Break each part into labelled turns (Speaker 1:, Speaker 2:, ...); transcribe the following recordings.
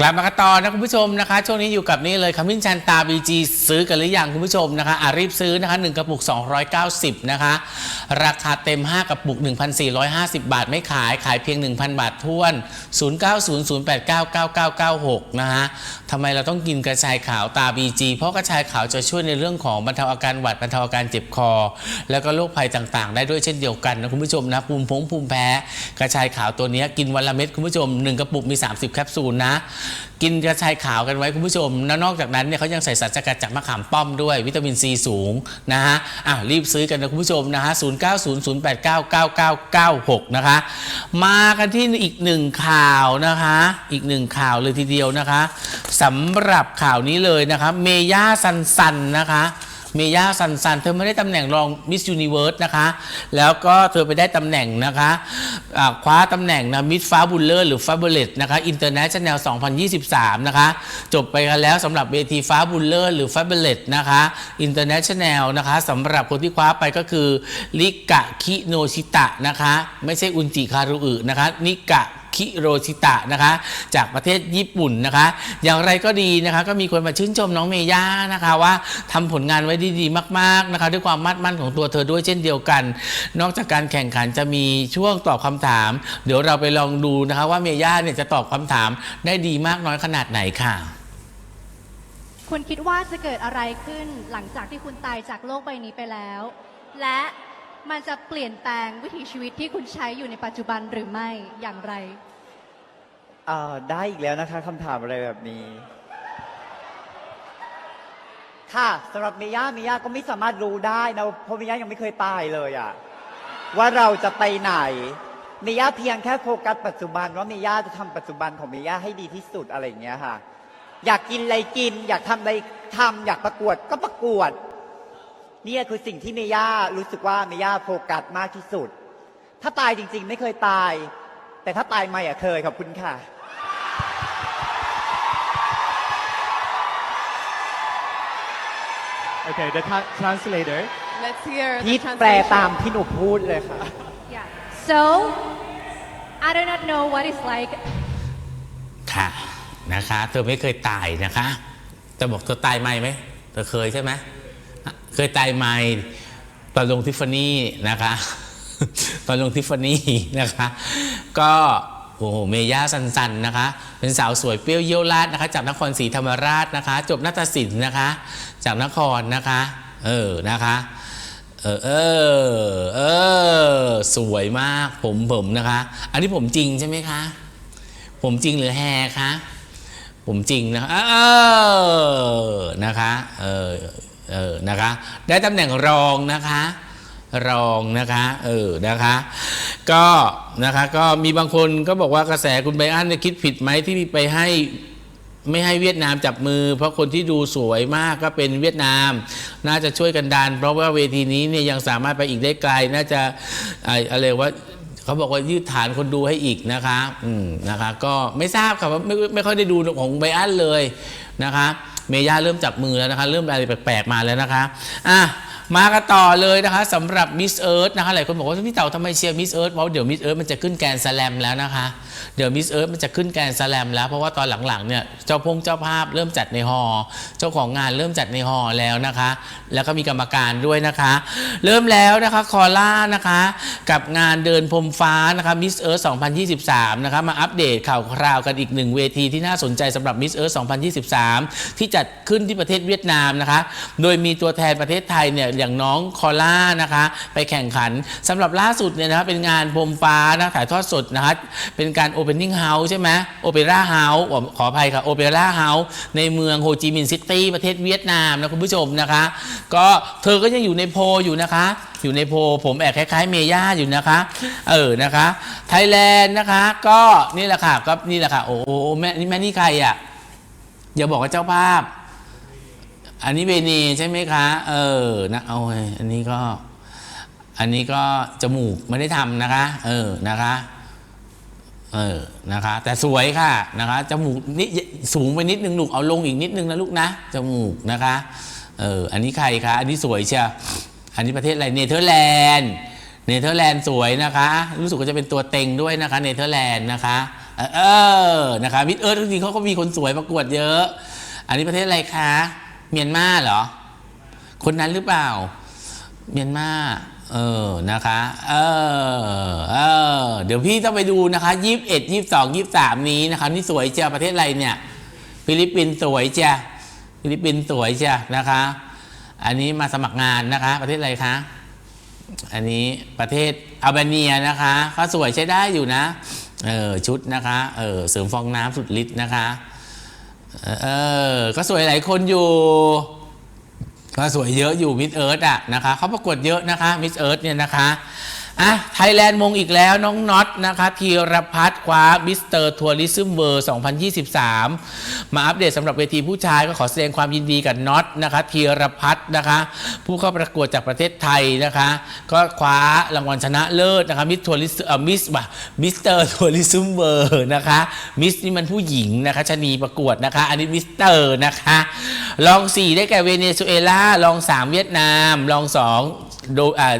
Speaker 1: กลับมากันต่อนะคุณผู้ชมนะคะ ช่วงนี้อยู่กับนี่เลยขมิ้นชันตาบีจีซื้อกันหรือยังคุณผู้ชมนะคะอะรีบซื้อนะคะ1กระปุก 290 นะคะ ราคาเต็ม 5 กระปุก 1,450 บาทไม่ขายขายเพียง 1,000 บาทท้วน 0900899996 นะคะทำไมเราต้องกินกระชายขาวตาบีจีเพราะกระชายขาวจะช่วยในเรื่องของบรรเทาอาการหวัดบรรเทาอาการเจ็บคอ แล้วก็โรคภัยต่างๆ ได้ด้วยเช่นเดียวกันนะคุณผู้ชมนะภูมิพงภูมิแพ้ กระชายขาวตัวนี้กินวันละเม็ดคุณผู้ชม 1 กระปุกมี 30 แคปซูลนะกินกระชายขาวกันไว้คุณผู้ชมแล้วนอกจากนั้นเนี่ยเขายังใส่สารสกัดจากมะขามป้อมด้วยวิตามินซีสูงนะฮะอะรีบซื้อกันนะคุณผู้ชมนะฮะ0900899996 นะคะ มากันที่อีกหนึ่งข่าวนะคะ อีกหนึ่งข่าวเลยทีเดียวนะคะสำหรับข่าวนี้เลยนะคะ เมย่าซันซันนะคะ เมย่าซันซันเธอไม่ได้ตำแหน่งรองมิส s u นิเวิร์สนะคะ แล้วก็เธอไปได้ตำแหน่งนะคะอ่าคว้าตำแหน่งนะมิสฟ้าบุลเลอร์หรือฟาเบเลตนะคะอินเตอร์เนชั่นแนล2023 นะคะ จบไปกันแล้วสำหรับเวทีฟ้าบุลเลอร์หรือฟาเบเลตนะคะอินเตอร์เนชั่นแนลนะคะสำหรับคนที่คว้าไปก็คือลิกะคิโนชิตะนะคะ ไม่ใช่อุนจิคารุอึนะคะนิกะ คิโรชิตะนะคะ จากประเทศญี่ปุ่นนะคะ อย่างไรก็ดีนะคะ ก็มีคนมาชื่นชมน้องเมย่านะคะว่าทำผลงานไว้ด้ดีมากๆนะคะด้วยความมั่นมั่นของตัวเธอด้วยเช่นเดียวกัน นอกจากการแข่งขันจะมีช่วงตอบคำถาม เดี๋ยวเราไปลองดูนะคะว่าเมย่าเนี่ยจะตอบคำถามได้ดีมากน้อยขนาดไหนค่ะ
Speaker 2: คุณคิดว่าจะเกิดอะไรขึ้นหลังจากที่คุณตายจากโลกใบนี้ไปแล้ว และ มันจะเปลี่ยนแปลงวิถีชีวิตที่คุณใช้อยู่ในปัจจุบันหรือไม่อย่างไร
Speaker 3: เอ่อได้อีกแล้วนะคะคำถามอะไรแบบนี้ ค่ะสำหรับเมย่าเมย่าก็ไม่สามารถรู้ได้นะเพราะเมย่ายังไม่เคยตายเลยอะว่าเราจะไปไหน เมย่าเพียงแค่โฟกัสปัจจุบันว่าเมย่าจะทำปัจจุบันของเมย่าให้ดีที่สุดอะไรอย่างเงี้ยค่ะ อยากกินอะไรกิน อยากทำอะไรทำอยากประกวดก็ประกวด เนี่ยคือสิ่งที่เมย่ารู้สึกว่าเมย่าโฟกัสมากที่สุด ถ้าตายจริง ๆ ไม่เคยตาย แต่ถ้าตายไม่อะเคยขอบคุณค่ะ
Speaker 4: Okay, the tra- translator.
Speaker 5: Let's hear
Speaker 3: พี
Speaker 5: the
Speaker 3: ทแปลตาม
Speaker 5: translation.
Speaker 3: ที่หนูพูดเลยค่ะ
Speaker 2: yeah so I do not know what it's like
Speaker 1: ค่ะนะคะ เธอไม่เคยตายนะคะจะบอกเธอตายไหมไหมเธอเคยใช่ไหม เคยตายไหมตอนลงทิฟฟานี่นะคะ ตอนลงทิฟฟานี่นะคะ ก็โอ้โหเมย่าสันสันนะคะ เป็นสาวสวยเปรี้ยวเยี่ยวราดนะคะ จากนครศรีธรรมราชนะคะ จบนาฏศิลป์นะคะ จากนครนะคะ เออนะคะ เออเออเออสวยมากผมผมนะคะ อันนี้ผมจริงใช่ไหมคะ ผมจริงหรือแฮคะผมจริงนะคะเออนะคะ เออ เออนะคะ ได้ตำแหน่งรองนะคะ รองนะคะเออนะคะ ก็นะคะก็มีบางคนก็บอกว่ากระแสคุณไบอันคิดผิดไหมที่ไปให้ไม่ให้เวียดนามจับมือ เพราะคนที่ดูสวยมากก็เป็นเวียดนาม น่าจะช่วยกันดัน เพราะว่าเวทีนี้เนี่ยยังสามารถไปอีกได้ไกล น่าจะไอ้อะไรว่าเขาบอกว่ายืดฐานคนดูให้อีกนะคะ อืมนะคะ ก็ไม่ทราบค่ะว่าไม่ไม่ค่อยได้ดูของไบอันเลยนะคะ เมย่าเริ่มจับมือแล้วนะคะ เริ่มอะไรแปลกๆมาแล้วนะคะอะมากันต่อเลยนะคะสำหรับมิสเอิร์ธนะคะหลายคนบอกว่าพี่เต่าทำไมเชียร์มิสเอิร์ธเพราะเดี๋ยวมิสเอิร์ธมันจะขึ้นแกนสแลมแล้วนะคะ เดี๋ยวมิสเอิร์ธมันจะขึ้นแกนสแลมแล้วเพราะว่าตอนหลังๆเนี่ยเจ้าพงเจ้าภาพเริ่มจัดในฮอร์เจ้าของงานเริ่มจัดในฮอร์แล้วนะคะ แล้วก็มีกรรมการด้วยนะคะ เริ่มแล้วนะคะคอล่านะคะ กับงานเดินพรมฟ้านะคะมิสเอิร์ธ2023 นะคะมาอัปเดตข่าวคราวกันอีกหนึ่งเวทีที่น่าสนใจสำหรับมิสเอิร์ธ2023 ที่จัดขึ้นที่ประเทศเวียดนามนะคะ โดยมีตัวแทนประเทศไทยเนี่ยอย่างน้องคอล่านะคะ ไปแข่งขันสำหรับล่าสุดเนี่ยนะคะเป็นงานพรมฟ้านะถ่ายทอดสดนะคะเป็นการโอเปนนิ่งเฮาส์ใช่ไหมโอเปร่าเฮาส์ขออภัยค่ะโอเปร่าเฮาส์ในเมืองโฮจิมินห์ซิตี้ประเทศเวียดนามนะคุณผู้ชมนะคะ ก็เธอก็ยังอยู่ในโพอยู่นะคะ อยู่ในโพผมแอบคล้ายๆ เมย่าอยู่นะคะ เออนะคะไทยแลนด์นะคะก็นี่แหละค่ะก็นี่แหละค่ะโอ้โหแม่นี่แม่นี่ใครอะอย่าบอกว่าเจ้าภาพ อันนี้เบเนใช่ไหมคะ เออนะเอาอันนี้ก็ อันนี้ก็จมูกไม่ได้ทำนะคะ เออนะคะ เออนะคะ แต่สวยค่ะนะคะจมูกนี่สูงไปนิดนึงลูกเอาลงอีกนิดนึงนะลูกนะจมูกนะคะเอออันนี้ใครคะอันนี้สวยเชียวอันนี้ประเทศอะไรเนเธอร์แลนด์เนเธอร์แลนด์สวยนะคะ รู้สึกว่าจะเป็นตัวเต็งด้วยนะคะเนเธอร์แลนด์นะคะเออนะคะมิสเอิร์ธจริงๆเขาก็มีคนสวยประกวดเยอะ อันนี้ประเทศอะไรคะ เมียนมาเหรอ คนนั้นหรือเปล่า เมียนมา เออ นะคะ เออ เออ เดี๋ยวพี่ต้องไปดูนะคะยี่สิบเอ็ดยี่สิบสองยี่สิบสามนี้นะคะนี่สวยเจ้าประเทศอะไรเนี่ย ฟิลิปปินส์สวยจ้ะฟิลิปปินส์สวยจ้ะนะคะ อันนี้มาสมัครงานนะคะ ประเทศอะไรคะ อันนี้ประเทศอัลเบเนียนะคะเขาสวยใช้ได้อยู่นะ เออ ชุดนะคะ เออ เสริมฟองน้ำสุดฤทธิ์นะคะ เออ ก็สวยหลายคนอยู่ ก็สวยเยอะอยู่มิสเอิร์ธอะนะคะเขาประกวดเยอะนะคะมิสเอิร์ธเนี่ยนะคะอะไทยแลนด์มงอีกแล้วน้องน็อตนะคะธีรพัฒน์คว้ามิสเตอร์ทัวริซึมเวอร์ 2023 มาอัปเดตสำหรับเวทีผู้ชายก็ขอแสดงความยินดีกับน็อตนะคะธีรพัฒน์นะคะผู้เข้าประกวดจากประเทศไทยนะคะ ก็คว้ารางวัลชนะเลิศนะคะมิสทัวริสเอ่อมิสบ่ะมิสเตอร์ทัวริซึมเวอร์นะคะมิสนี่มันผู้หญิงนะคะชะนีประกวดนะคะอันนี้มิสเตอร์นะคะ รอง 4 ได้แก่เวเนซุเอลารอง 3 เวียดนามรอง 2 โดอ่า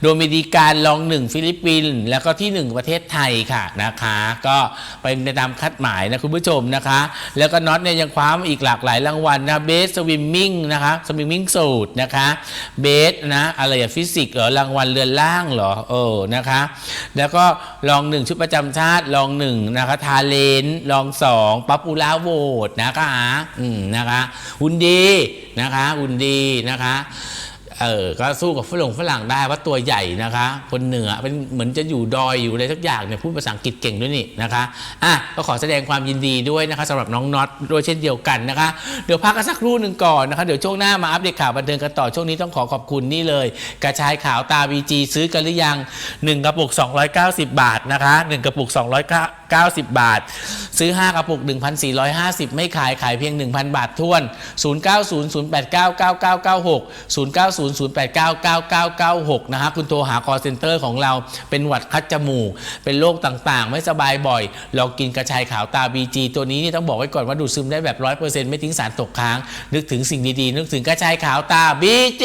Speaker 1: โดมินิการรองหนึ่งฟิลิปปินส์แล้วก็ที่หนึ่งประเทศไทยค่ะนะคะ ก็เป็นไปตามคัดหมายนะคุณผู้ชมนะคะ แล้วก็น็อตเนี่ยยังคว้ามาอีกหลากหลายรางวัลนะเบสสวิมมิ่งนะคะสวิมมิ่งสูตรนะคะเบสนะอะไรอะฟิสิกส์เหรอรางวัลเรือนล่างเหรอเออนะคะ แล้วก็รองหนึ่งชุดประจำชาติรองหนึ่งนะคะทาเลนรองสองป๊อปปูล่าโหวตนะคะอืมนะคะหุ่นดีนะคะหุ่นดีนะคะ เออก็สู้กับฝรั่งฝรั่งได้ว่าตัวใหญ่นะคะ คนเหนือเป็นเหมือนจะอยู่ดอยอยู่อะไรสักอย่างเนี่ยพูดภาษาอังกฤษเก่งด้วยนี่นะคะอะก็ขอแสดงความยินดีด้วยนะคะสำหรับน้องน็อตด้วยเช่นเดียวกันนะคะ เดี๋ยวพักกันสักครู่หนึ่งก่อนนะคะ เดี๋ยวช่วงหน้ามาอัปเดตข่าวบันเทิงกันต่อช่วงนี้ต้องขอขอบคุณนี่เลย กระชายขาวตาบีจีซื้อกันหรือยัง 1 กระปุก 290 บาทนะคะ 1 กระปุก 90 บาท ซื้อ 5 กระปุก 1,450 ไม่ขายขายเพียง 1,000 บาทท้วน 0900899996 0900899996 นะฮะคุณโทรหา call center ของเราเป็นหวัดคัดจมูก เป็นโรคต่างๆ ไม่สบายบ่อย ลองกินกระชายขาวตา BG ตัวนี้นี่ต้องบอกไว้ก่อนว่าดูดซึมได้แบบ 100%ไม่ทิ้งสารตกค้าง นึกถึงสิ่งดีๆ นึกถึงกระชายขาวตา BG